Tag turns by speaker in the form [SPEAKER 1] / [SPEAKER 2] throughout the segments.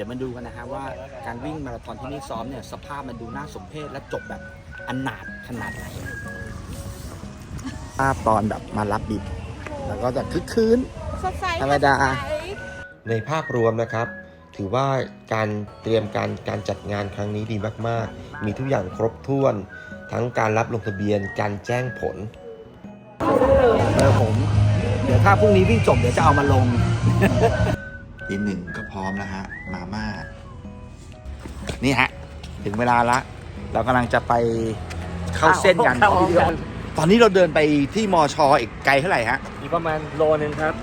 [SPEAKER 1] ดี๋ยวมาดูกันนะฮะว่าการวิ่งมาราธอนที่นี่ซ้อมเนี่ยสภาพมันดูน่าสมเพชและจบแบบอนาถขนาดไหนภาพตอนแบบมารับบิด แล้วก็จะคึกคืน
[SPEAKER 2] สดใส
[SPEAKER 1] ธรรมดา
[SPEAKER 2] สใส
[SPEAKER 3] ในภาพรวมนะครับ ถือว่าการเตรียมการการจัดงานครั้งนี้ดีมาก ๆ มีทุกอย่างครบถ้วน ทั้งการรับลงทะเบียนการแจ้งผล
[SPEAKER 1] เออผมเดี๋ยวถ้าพรุ่งนี้วิ่งจบเดี๋ยวจะเอามาลง
[SPEAKER 4] ทีหนึ่งก็พร้อมแล้วฮะ มาม่า
[SPEAKER 1] นี่ฮะ ถึงเวลาละ เรากำลังจะไปเข้าเส้นกัน
[SPEAKER 5] เข้ากัน
[SPEAKER 1] ตอนนี้เราเดินไปที่มอชออีกไกลเท่าไหร่ฮะ
[SPEAKER 5] อีกประมาณโลนึงครับ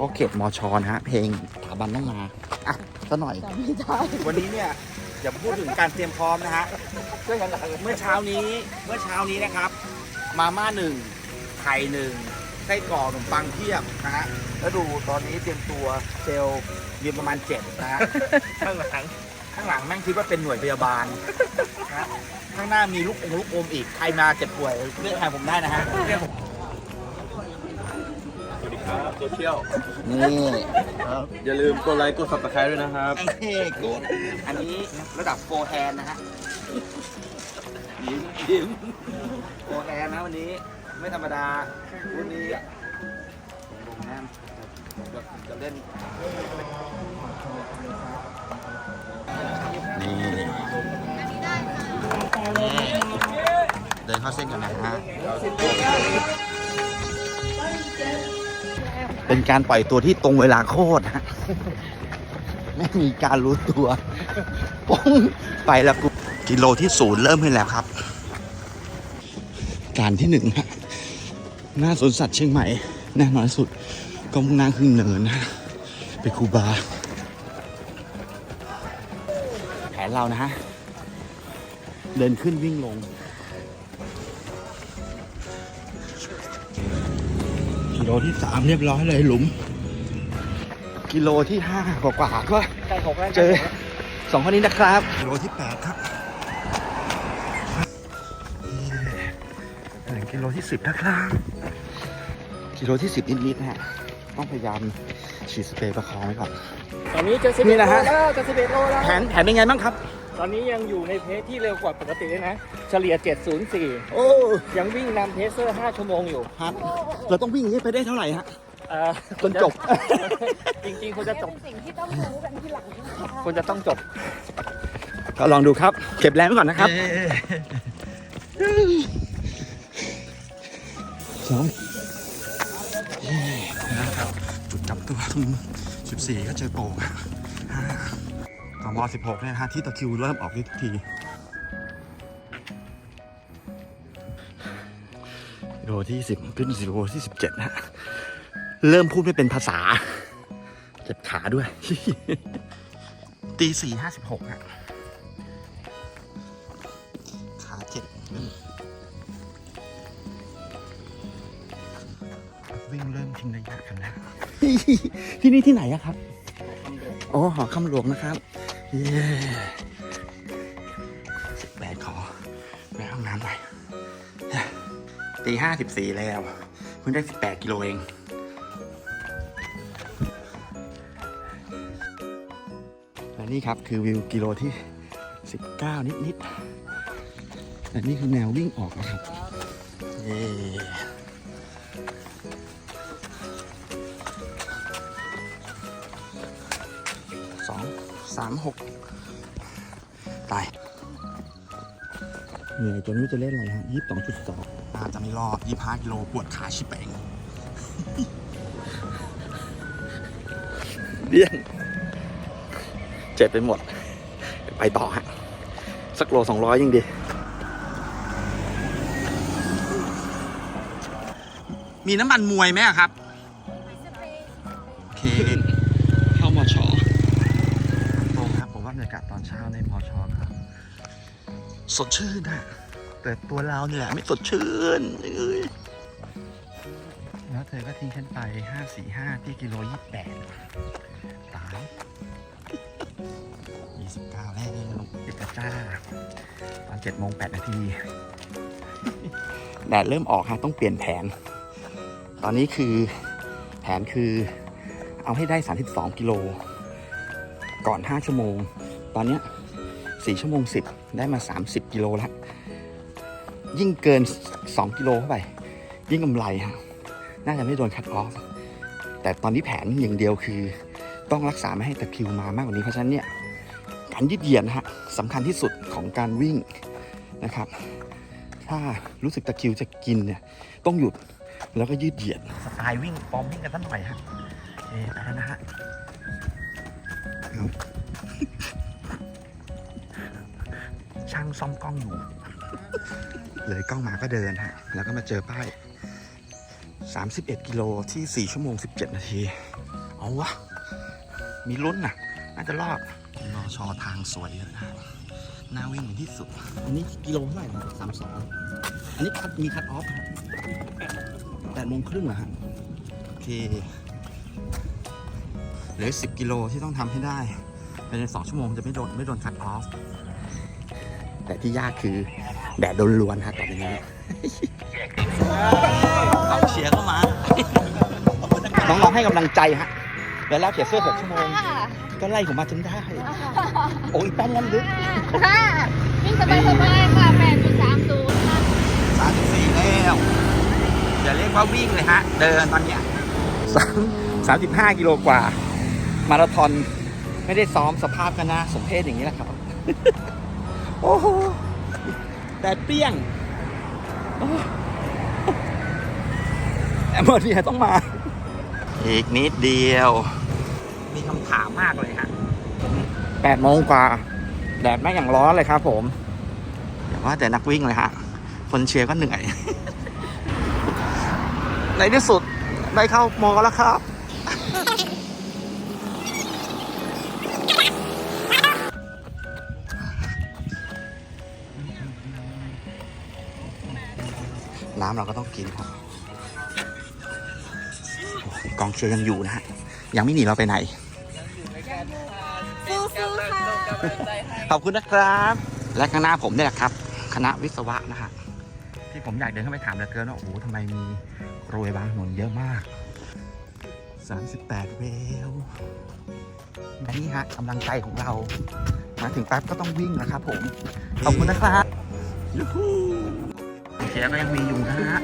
[SPEAKER 1] ก็เขตมอชอนะฮะ เพลงสถาบันต้องมาอะสักหน่อย
[SPEAKER 2] จำไม่ได้
[SPEAKER 1] วันนี้เนี่ยอย่าพูดถึงการเตรียมพร้อมนะฮะเมื่อเช้านี้เมื่อเช้านี้นะครับ มาม่าหนึ่งไข่หนึ่ง ไส้กรอกขนมปังเทียบนะฮะแล้วดูตอนนี้เตรียมตัวเซลล์เรียนประมาณเจ็ดนะฮะ
[SPEAKER 5] ข้างหลัง
[SPEAKER 1] ข้างหลังแม่งคิดว่าเป็นหน่วยพยาบาลนะฮะข้างหน้ามีลูกองลูกอมอีก ใครมาเจ็บป่วยเรียกใครผมได้นะฮะเรียกผม
[SPEAKER 5] สวัสดีครับโซเชียล
[SPEAKER 1] นี่
[SPEAKER 5] อย่าลืมกดไลค์กด subscribe ด้วยนะครับ
[SPEAKER 1] เอ้กูดอันนี้ระดับโฟร์แฮนนะฮะยิ้มยิ้มโฟร์แฮนนะวันนี้ ไม่ธรรมดาวันนี้ลงน้ำจะจะเล่นนี่เดินเข้าเส้นกันนะฮะ เป็นการปล่อยตัวที่ตรงเวลาโคตรฮะ ไม่มีการรู้ตัวป้องไปแล้วกูกิโลที่ศูนย์เริ่มขึ้นแล้วครับ การที่หนึ่งฮะ หน้าสวนสัตว์เชียงใหม่ แน่นอนสุด ก็มุ่งหน้าขึ้นเนินนะไปคูบา แผนเรานะฮะ เดินขึ้นวิ่งลงกิโลที่สามเรียบร้อยเลยหลุม กิโลที่ห้ากว่าๆก็
[SPEAKER 5] ใกล้หกแล้ว
[SPEAKER 1] เจอสองคนนี้นะครับ กิโลที่แปดครับ หนึ่งกิโลที่สิบนะครับกิโลที่สิบนิดๆนะฮะต้องพยายามฉีดสเปรย์ประคองไว้ก่อน
[SPEAKER 5] ตอนนี้จะสิบ
[SPEAKER 1] นี่
[SPEAKER 5] เอ็ด
[SPEAKER 1] นะ
[SPEAKER 5] โล
[SPEAKER 1] ฮะ
[SPEAKER 5] แล้วจะสิบเอ็ดโลแล้ว
[SPEAKER 1] แผนแผนเป็นไงบ้างครับ
[SPEAKER 5] ตอนนี้ยังอยู่ในเพจที่เร็วกว่าปกติเลยนะ เฉลี่ย 704
[SPEAKER 1] โอ้
[SPEAKER 5] ยังวิ่งนำเพเซอร์ 5 ชั่วโมงอยู่
[SPEAKER 1] ครับเราต้องวิ่งอย่างนี้ไปได้เท่าไหร่ฮะ
[SPEAKER 5] เอ่อ
[SPEAKER 1] จนจบ
[SPEAKER 5] จริงๆควรจะจบ
[SPEAKER 2] เป็นสิ่งที่ต้องรู้กันทีหลังนะคะ
[SPEAKER 5] ควรจะต้องจบ
[SPEAKER 1] ก็ลองดูครับ เก็บแรงไว้ก่อนนะครับ สองนะครับ จุดจับตัวตรง14 ก็เจอโป่งห้ากม16เนี่ยนะฮะที่ตะคริวเริ่มออกฤทธิ์ทุกทีกิโลที่ 10 ขึ้นกิโลที่ 17นะฮะ เริ่มพูดไม่เป็นภาษา เจ็บขาด้วย ตีสี่ห้าสิบหกฮะ ทิ้งระยะกันแล้วที่นี่ที่ไหนอะครับอ๋อหอคำหลวงนะครับเย้สิบแปดขอไปห้องน้ำหน่อยตีห้าสิบสี่แล้ว เพิ่งได้สิบแปดกิโลเองและนี่ครับคือวิวกิโลที่19นิดนิดๆและนี่คือแนววิ่งออกนะครับเย้ สองสามหกตายเหนื่อยจนไม่รู้จะเล่นอะไรฮะยี่สิบสองจุดสองน่าจะไม่รอดยี่ห้ากิโลปวดขาชิบเป่งเดี้ยงเจ็บไปหมด ไปต่อฮะ สักโลสองร้อยยังดี มีน้ำมันมวยไหมอะครับ ในมอชอครับ สดชื่นนะแต่ตัวเราเนี่ยแหละไม่สดชื่นเอ้ยแล้วเธอก็ทิ้งฉันไป545ที่กิโล28ตาย29แล้วปิดกระจ้าตอน7โมง8นาทีแดดเริ่มออกฮะต้องเปลี่ยนแผน ตอนนี้คือแผนคือเอาให้ได้ 32 กิโล ก่อน 5 ชั่วโมง ตอนเนี้ย 4ชั่วโมง 10 ได้มา 30 กิโลแล้วยิ่งเกิน 2 กิโลเข้าไป ยิ่งกำไรฮะน่าจะไม่โดนคัดออฟ แต่ตอนนี้แผนอย่างเดียวคือ ต้องรักษาไม่ให้ตะคริวมามากกว่านี้เพราะฉะนั้นเนี่ยการยืดเหยียดฮะสำคัญที่สุดของการวิ่งนะครับ ถ้ารู้สึกตะคริวจะกินเนี่ยต้องหยุดแล้วก็ยืดเหยียดสไตล์วิ่งฟอมวิ่งกันสักหน่อยฮะเอ๊ะนะฮะ ช่างซ่อมกล้องอยู่ เลยกล้องมาก็เดินฮะ แล้วก็มาเจอป้าย 31 กิโลที่ 4 ชั่วโมง 17 นาที เอาวะ มีลุ้นนะน่าจะรอดรอชอทางสวยเลยนะน่าวิ่งเป็นที่สุด อันนี้กิโลเท่าไหร่นะสามสองอันนี้คัดมีคัดออฟฮะแปดโมงครึ่งเหรอฮะโอเคเหลือสิบกิโลที่ต้องทำให้ได้ภายในสองชั่วโมงจะไม่โดนไม่โดนคัดออฟ แต่ที่ยากคือแดดโดนล้วนฮะตอนนี้กองเชียร์ก็มาน้องๆให้กำลังใจฮะแล้วแล้วเขียนเสื้อหกชั่วโมง ก็ไล่ผมมาจนได้ โอ้ยป้อมนั้นลึก
[SPEAKER 2] ค่ะวิ่งสบายสบายค่ะแปดจุดสามศูนย์ค่ะ
[SPEAKER 1] สามสิบสี่แล้วอย่าเรียกว่าวิ่งเลยฮะ เดินตอนเนี้ยสามสามสิบห้ากิโลกว่า มาราธอนไม่ได้ซ้อมสภาพกันนะ สมเพศอย่างนี้แหละครับ โอ้โหแดดเปรี้ยงโอ้แอมเบอร์เดียต้องมา อีกนิดเดียว มีคำถามมากเลยฮะแปดโมงกว่า แดดไม่งอย่างร้อนเลยครับผมอย่าว่าแต่นักวิ่งเลยฮะ คนเชียร์ก็เหนื่อย ในที่สุด ได้เข้ามอแล้วครับ น้ำเราก็ต้องกินครับโอ้ยกองเชียร์ยังอยู่นะฮะยังไม่หนีเราไปไหน
[SPEAKER 2] สู้ๆค่ะ
[SPEAKER 1] ขอบคุณนะครับ และข้างหน้าผมเนี่ยแหละครับ คณะวิศวะนะฮะที่ผมอยากเดินเข้าไปถามเหลือเกินว่าโอ้โหทำไมมีโรยบางถนนเยอะมาก 38 เวลและนี่ฮะกำลังใจของเรา มาถึงแป๊บก็ต้องวิ่งนะครับผม ขอบคุณนะครับยูฮู เชียร์ก็ยังมีอยู่นะฮะ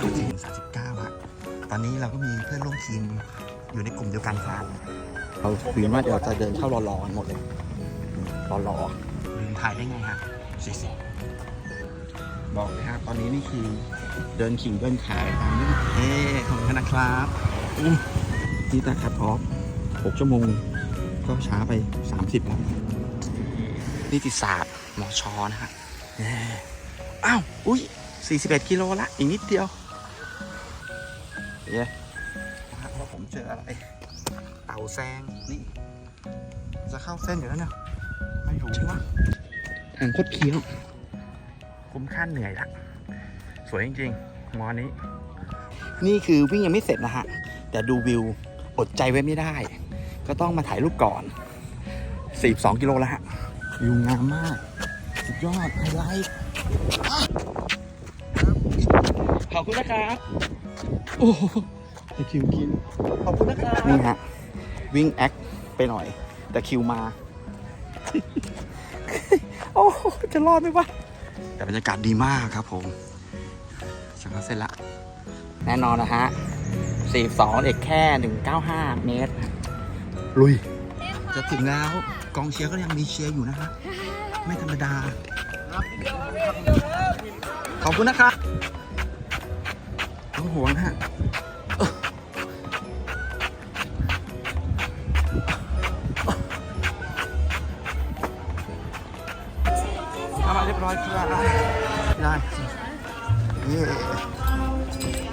[SPEAKER 1] ถึง39ฮะตอนนี้เราก็มีเพื่อนร่วมทีมอยู่ในกลุ่มเดียวกันครับเราคุยกันว่าเดี๋ยวจะเดินเข้ารอๆกันหมดเลยรอรอลืมถ่ายได้ไงฮะสิสิบอกเลยฮะตอนนี้นี่คือเดินขิงเดินขายตามนี้เอ๊ขอบคุณนะครับอู้นี่ตาคัดออฟหกชั่วโมง ก็ช้าไป30แล้วนิติศาสตร์มอชอนะฮะเย้ อ้าว อุ้ย41กิโลละ อีกนิดเดียวเย้นะฮะว่าผมเจออะไร เต่าแซง นี่ จะเข้าเส้นอยู่แล้วเนี่ย ไม่รู้ใช่ไหมทางคดเคี้ยว คุ้มค่าเหนื่อยละสวยจริงๆ มอนี้ นี่คือวิ่งยังไม่เสร็จนะฮะ แต่ดูวิวอดใจไว้ไม่ได้ ก็ต้องมาถ่ายรูปก่อน 42 กิโลแล้วฮะ วิวงามมาก สุดยอดไฮไลท์ คุณนะครับ โอ้โหตะคริวกิน ขอบคุณนะครับนี่ฮะ วิ่งแอคไปหน่อยแต่คิวมา โอ้โหจะรอดไหมวะแต่บรรยากาศดีมากครับผมจะเข้าเส้นละ แน่นอนนะฮะ42เอกแค่ 195 เมตร ลุย จะถึงแล้วกองเชียร์ก็ยังมีเชียร์อยู่นะฮะไม่ธรรมดา ขอบคุณนะครับ ต้องห่วงนะฮะทำมาเรียบร้อยครับได้เย้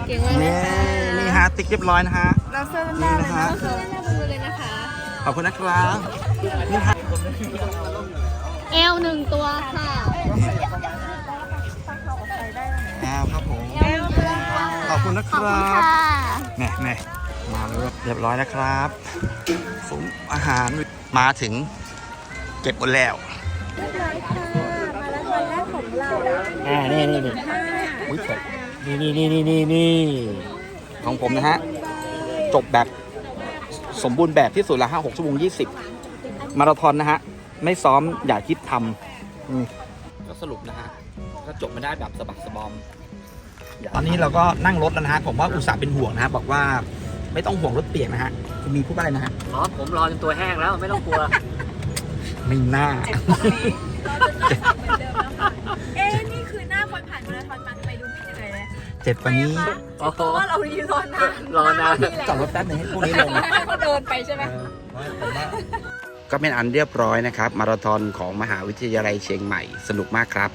[SPEAKER 2] เก่งมากเล
[SPEAKER 1] เย้
[SPEAKER 2] ยค่ะ
[SPEAKER 1] นี่ฮะติ๊กเรียบร้อยนะฮะ
[SPEAKER 2] เราเสื้อด้านหน้าเลยนะเราเสื้อด้านหน้าบนมือเลยนะคะ
[SPEAKER 1] ขอบคุณนะครับนี่ฮะ
[SPEAKER 2] เอลหนึ่งตัวค่ะ
[SPEAKER 1] แอลครับผม
[SPEAKER 2] เอลหนึ่งตัวค่ะ
[SPEAKER 1] ข อบคุณนะค
[SPEAKER 2] ขอบ
[SPEAKER 1] รั
[SPEAKER 2] คุณ
[SPEAKER 1] บ
[SPEAKER 2] ค่ะ
[SPEAKER 1] แน่แน่มาแล้วเรียบร้อยนะครับซุ้มอาหารมาถึงเก็บหมดแล้ว
[SPEAKER 2] เรียบร้อยค่ะมาแล้ววันแรกของเรา
[SPEAKER 1] อ่านี่นี่นี่อุ้ยเสร็จนี่นี่นี่นี่นี่นี่ของผมนะฮะ จบแบบสมบูรณ์แบบที่สุดละฮะหกชั่วโมงยี่สิบมาราธอนนะฮะ ไม่ซ้อมอย่าคิดทำอืมก็สรุปนะฮะ ก็จบไม่ได้แบบสะบักสะบอม ตอนนี้เราก็นั่งรถแล้วนะฮะผมว่าอุตส่าห์เป็นห่วงนะฮะบอกว่าไม่ต้องห่วงรถเปียกนะฮะคุณมีพูดว่าอะไรนะฮะ
[SPEAKER 5] อ๋อผมรอจนตัวแห้งแล้วไม่ต้องกลัว
[SPEAKER 1] ไม่น่า
[SPEAKER 2] เอ๊ะนี่คือหน้าคนผ่านมาราธอนมาทำไมดูไม่เหนื่อยเลย
[SPEAKER 1] เจ็บกว่านี้
[SPEAKER 5] โอ้โห
[SPEAKER 2] เพราะว่าเรายืนรอนาน
[SPEAKER 5] รอนาน
[SPEAKER 1] จอดรถแป๊บหนึงให้พวกนี้ลง
[SPEAKER 2] ให้เขาเดินไปใช่ไหม
[SPEAKER 1] ก็เป็นอันเรียบร้อยนะครับ มาราธอนของมหาวิทยาลัยเชียงใหม่สนุกมากครับ